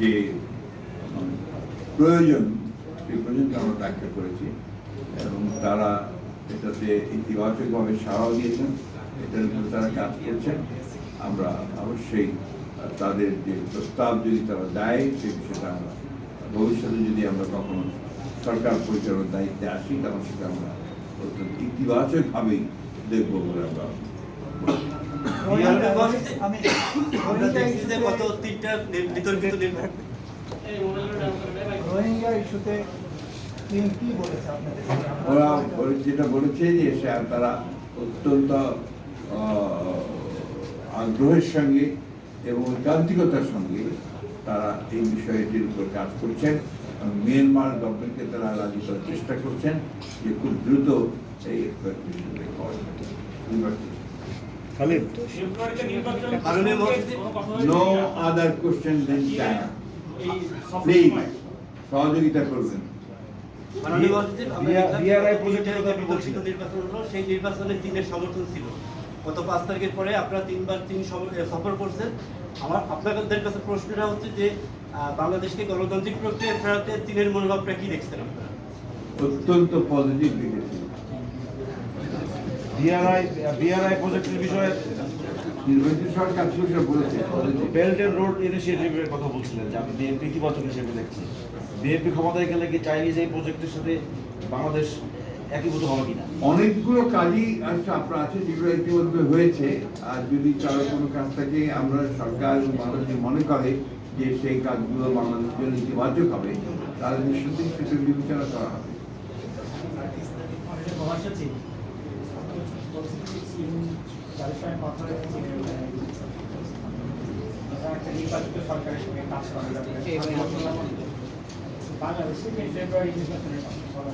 যে প্রয়োজন, সেই প্রয়োজনটা আমরা ব্যাখ্যা করেছি। এবং তারা এটাতে ইতিবাচকভাবে সাড়াও দিয়েছেন, এটার উপরে তারা কাজ করছেন। আমরা অবশ্যই তাদের যে প্রস্তাব যদি তারা দেয় সেই বিষয়টা আমরা ভবিষ্যতে যদি আমরা কখনো সরকার পরিচালনার দায়িত্বে আসি, তখন সেটা আমরা অত্যন্ত ইতিবাচকভাবেই দেখব বলে আমরা রোহিঙ্গা ইস্যুতে ওরা যেটা বলেছে যে সে তারা অত্যন্ত আহ, আগ্রহের সঙ্গে এবং ঐকান্তিকতার সঙ্গে তারা এই বিষয়টির উপর কাজ করছেন মিয়ানমার গভর্নমেন্টকে তারা রাজি করার চেষ্টা করছেন যে খুব দ্রুত এই মহাসচিব no other question then China please সহযোগিতা করবেন। সেই নির্বাচনে চীনের সমর্থন ছিল। গত পাঁচ তারিখের পরে আপনারা তিনবার চীন সফর করছেন। আমার আপনাদের কাছে প্রশ্নটা হচ্ছে যে আহ, বাংলাদেশকে গণতান্ত্রিক প্রক্রিয়া ফেরাতে চীনের মনোভাবটা কি দেখছেন আপনারা? অত্যন্ত পজিটিভ দেখেছি বিআরআই বিআরআই প্রজেক্টের বিষয়ে নির্বাচিত সরকার সুশা বলেছে? বেল্ট এন্ড রোড ইনিশিয়েটিভের কথা বলছিলেন যে আমি বিএনপি হিসেবে দেখছি। বিএনপি ক্ষমতায় গেলে কি চাইনিজ এই প্রজেক্টের সাথে বাংলাদেশ একীভূত হবে কিনা? অনেকগুলো কাজই আছে আপনার আছে যেগুলো ইতিমধ্যে হয়েছে। আর যদি কারও কোনো কাজ থাকে আমরা সরকার এবং বাংলাদেশ যদি মনে করে যে সেই কাজগুলো বাংলাদেশের জন্য ইতিবাচক হবে তাহলে নিশ্চিতই সেটা বিবেচনা করা হবে মহাসচিব চীন তারা একটা নির্বাচিত সরকারের সঙ্গে কাজ করার ব্যাপারে বাংলাদেশে যে ফেব্রুয়ারি নির্বাচনের কথা বলা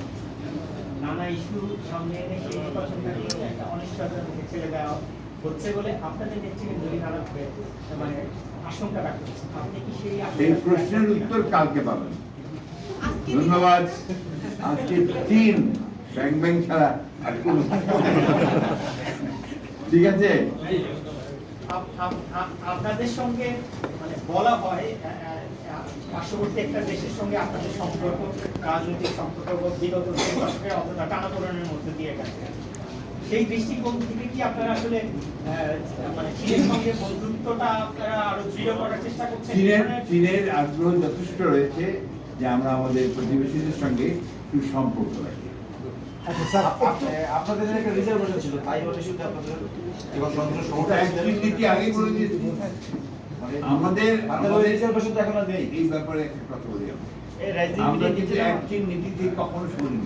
নানা ইস্যু সামনে এনে সেই নির্বাচনটাকে একটা অনিশ্চয়তার মুখে ঠেলে দেওয়া হচ্ছে বলে আপনাদের নেত্রী দুই নানা মানে আশঙ্কা করছেন আপনি কি সেই এই প্রশ্নের উত্তর কালকে পাবেন। ধন্যবাদ। আজকে তিন ব্যাং ব্যাং ছাড়া আর কোনো ঠিক আছে? আপ- আপ- আপ- আপনাদের সঙ্গে মানে বলা হয় পার্শ্ববর্তী একটা দেশের সঙ্গে আপনাদের সম্পর্ক রাজনৈতিক সম্পর্ক বিগত অতটা টানাপোড়েনের মধ্যে দিয়ে গেছে। সেই দৃষ্টিকোণ থেকে কি আপনারা আসলে মানে চীনের সঙ্গে বন্ধুত্বটা আপনারা আরও দৃঢ় করার চেষ্টা করছেন? চীনের চীনের আগ্রহ যথেষ্ট রয়েছে যে আমরা আমাদের প্রতিবেশীদের সঙ্গে সুসম্পর্ক রাখি। আচ্ছা স্যার আপনাদের একটা রিজার্ভেশন ছিল তাইওয়ান শুধু আপনাদের এবং নীতি আগেই বলে দিয়েছি। মানে আমাদের আপনাদের রিজার্ভেশন তো এখন আর নেই। এই ব্যাপারে একটা কথা বলি আমি। এই রাজনীতি আমরা কিন্তু নীতি থেকে কখনো শুনিনি।